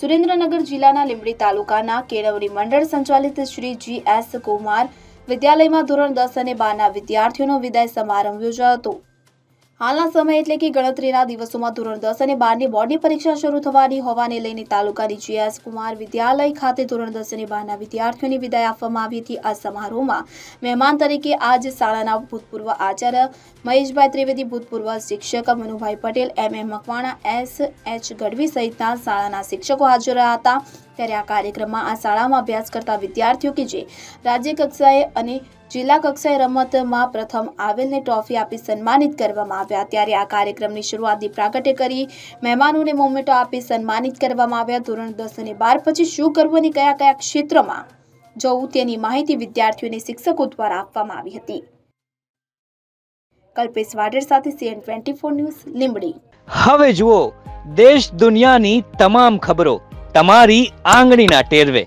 સુરેન્દ્રનગર જિલ્લાના લીંબડી તાલુકાના કેળવણી મંડળ સંચાલિત શ્રી જી એસ કુમાર વિદ્યાલયમાં ધોરણ દસ અને બારના વિદ્યાર્થીઓનો વિદાય સમારંભ યોજાયો હતો. હાલના સમય એટલે કે ગણતરીના દિવસોમાં ધોરણ દસ અને બારની બોર્ડની પરીક્ષા શરૂ થવાની હોવાને લઈને તાલુકાની જીએસ કુમાર વિદ્યાલય ખાતે ધોરણ દસ અને બારના વિદ્યાર્થીઓની વિદાય આપવામાં આવી હતી. આ સમારોહમાં મહેમાન તરીકે આજ શાળાના ભૂતપૂર્વ આચાર્ય મહેશભાઈ ત્રિવેદી, ભૂતપૂર્વ શિક્ષક Manubhai Patel, M. M. Makwana, S. H. Gadhvi સહિતના શાળાના શિક્ષકો હાજર રહ્યા હતા. ત્યારે આ કાર્યક્રમમાં આ શાળામાં અભ્યાસ કરતા વિદ્યાર્થીઓ કે જે રાજ્ય કક્ષાએ અને જિલ્લા કક્ષાએ રમતમાં પ્રથમ આવેલને ટ્રોફી આપી સન્માનિત કરવામાં આવ્યા. ત્યારે આ કાર્યક્રમની શરૂઆત દીપ કરી મહેમાનોને મોમેન્ટો આપી સન્માનિત કરવામાં આવ્યા. ધોરણ દસ અને બાર પછી શું કરવું અને કયા કયા ક્ષેત્રમાં જવું તેની માહિતી વિદ્યાર્થીઓને શિક્ષકો દ્વારા આપવામાં આવી હતી. કલ્પેશ વાડેર સાથે CN twenty four news, Limbdi. હવે જુઓ, દેશ દુનિયાની તમામ ખબરો તમારી આંગળીના ટેરવે.